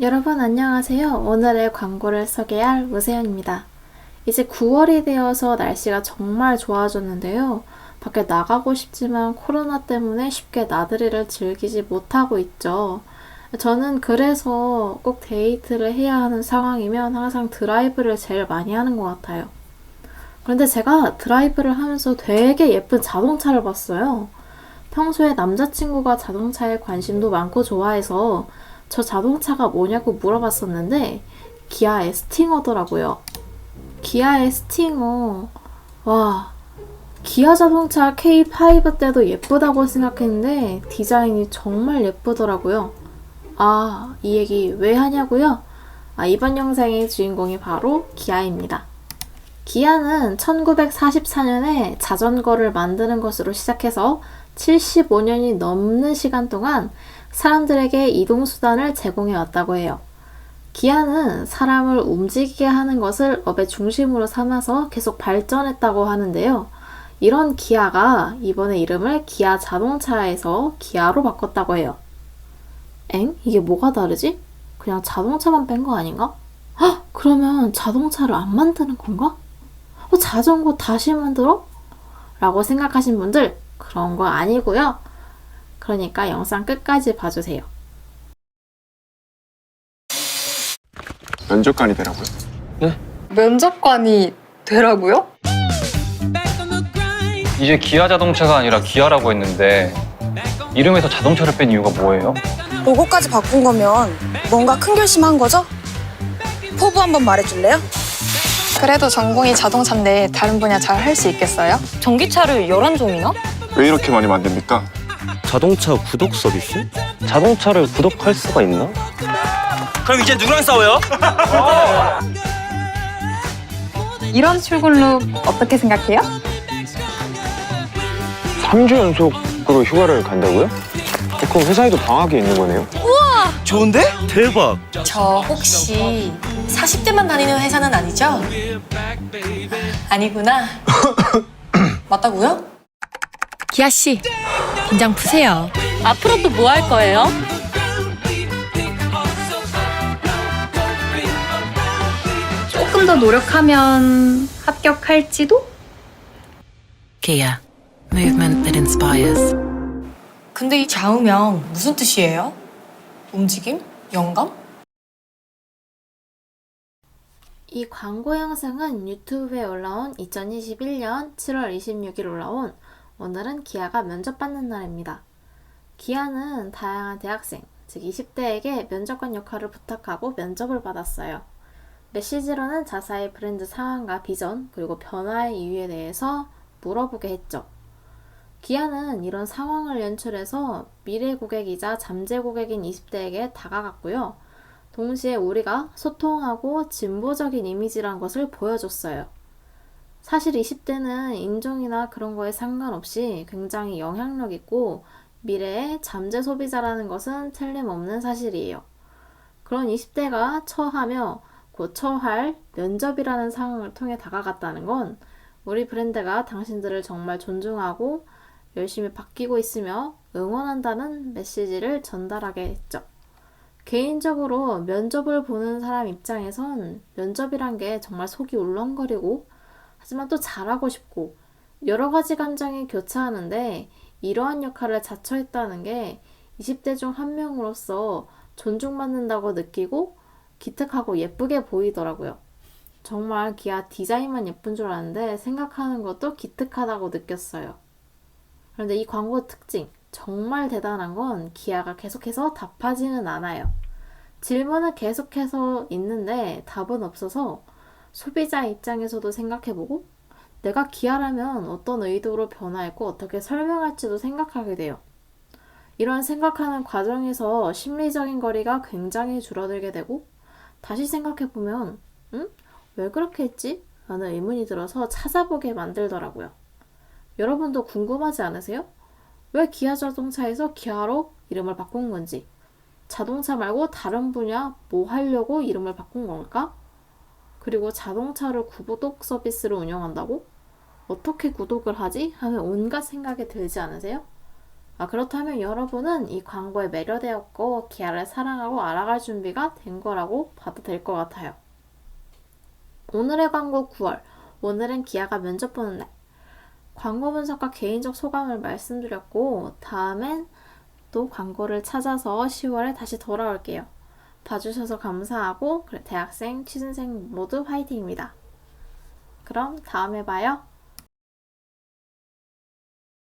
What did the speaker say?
여러분 안녕하세요. 오늘의 광고를 소개할 무세연입니다. 이제 9월이 되어서 날씨가 정말 좋아졌는데요. 밖에 나가고 싶지만 코로나 때문에 쉽게 나들이를 즐기지 못하고 있죠. 저는 그래서 꼭 데이트를 해야 하는 상황이면 항상 드라이브를 제일 많이 하는 것 같아요. 그런데 제가 드라이브를 하면서 되게 예쁜 자동차를 봤어요. 평소에 남자친구가 자동차에 관심도 많고 좋아해서 저 자동차가 뭐냐고 물어봤었는데 기아의 스팅어더라고요. 기아의 스팅어. 와, 기아 자동차 K5 때도 예쁘다고 생각했는데 디자인이 정말 예쁘더라고요. 아, 이 얘기 왜 하냐고요? 아, 이번 영상의 주인공이 바로 기아입니다. 기아는 1944년에 자전거를 만드는 것으로 시작해서 75년이 넘는 시간 동안 사람들에게 이동수단을 제공해 왔다고 해요. 기아는 사람을 움직이게 하는 것을 업의 중심으로 삼아서 계속 발전했다고 하는데요. 이런 기아가 이번에 이름을 기아 자동차에서 기아로 바꿨다고 해요. 엥? 이게 뭐가 다르지? 그냥 자동차만 뺀 거 아닌가? 헉! 그러면 자동차를 안 만드는 건가? 어, 자전거 다시 만들어? 라고 생각하신 분들, 그런 거 아니고요. 그러니까 영상 끝까지 봐주세요. 면접관이 되라고요. 면접관이 되라고요? 이제 기아 자동차가 아니라 기아라고 했는데 이름에서 자동차를 뺀 이유가 뭐예요? 로고까지 바꾼 거면 뭔가 큰 결심한 거죠? 포부 한번 말해줄래요? 그래도 전공이 자동차인데 다른 분야 잘 할 수 있겠어요? 전기차를 11종이나? 왜 이렇게 많이 만듭니까? 자동차 구독 서비스? 자동차를 구독할 수가 있나? 그럼 이제 누구랑 싸워요? 이런 출근룩 어떻게 생각해요? 3주 연속으로 휴가를 간다고요? 어, 그럼 회사에도 방학이 있는 거네요? 좋은데? 대박. 저 혹시 40대만 다니는 회사는 아니죠? 아니구나. 맞다고요? 기아 씨, 긴장 푸세요. 앞으로 또 뭐 할 거예요? 조금 더 노력하면 합격할지도? Kia, movement that inspires. 근데 이 좌우명 무슨 뜻이에요? 움직임? 영감? 이 광고 영상은 유튜브에 올라온 2021년 7월 26일 올라온 오늘은 기아가 면접받는 날입니다. 기아는 다양한 대학생, 즉 20대에게 면접관 역할을 부탁하고 면접을 받았어요. 메시지로는 자사의 브랜드 상황과 비전, 그리고 변화의 이유에 대해서 물어보게 했죠. 기아는 이런 상황을 연출해서 미래 고객이자 잠재 고객인 20대에게 다가갔고요. 동시에 우리가 소통하고 진보적인 이미지란 것을 보여줬어요. 사실 20대는 인종이나 그런 거에 상관없이 굉장히 영향력 있고 미래의 잠재 소비자라는 것은 틀림없는 사실이에요. 그런 20대가 처하며 곧 처할 면접이라는 상황을 통해 다가갔다는 건 우리 브랜드가 당신들을 정말 존중하고 열심히 바뀌고 있으며 응원한다는 메시지를 전달하게 했죠. 개인적으로 면접을 보는 사람 입장에선 면접이란 게 정말 속이 울렁거리고 하지만 또 잘하고 싶고 여러 가지 감정이 교차하는데 이러한 역할을 자처했다는 게 20대 중 한 명으로서 존중받는다고 느끼고 기특하고 예쁘게 보이더라고요. 정말 기아 디자인만 예쁜 줄 아는데 생각하는 것도 기특하다고 느꼈어요. 그런데 이 광고 특징, 정말 대단한 건 기아가 계속해서 답하지는 않아요. 질문은 계속해서 있는데 답은 없어서 소비자 입장에서도 생각해보고 내가 기아라면 어떤 의도로 변화했고 어떻게 설명할지도 생각하게 돼요. 이런 생각하는 과정에서 심리적인 거리가 굉장히 줄어들게 되고 다시 생각해보면 응? 왜 그렇게 했지? 라는 의문이 들어서 찾아보게 만들더라고요. 여러분도 궁금하지 않으세요? 왜 기아 자동차에서 기아로 이름을 바꾼 건지, 자동차 말고 다른 분야 뭐 하려고 이름을 바꾼 걸까? 그리고 자동차를 구독 서비스를 운영한다고? 어떻게 구독을 하지? 하는 온갖 생각이 들지 않으세요? 아, 그렇다면 여러분은 이 광고에 매료되었고 기아를 사랑하고 알아갈 준비가 된 거라고 봐도 될 것 같아요. 오늘의 광고 9월. 오늘은 기아가 면접 보는 날. 광고 분석과 개인적 소감을 말씀드렸고 다음엔 또 광고를 찾아서 10월에 다시 돌아올게요. 봐주셔서 감사하고 대학생, 취준생 모두 화이팅입니다. 그럼 다음에 봐요.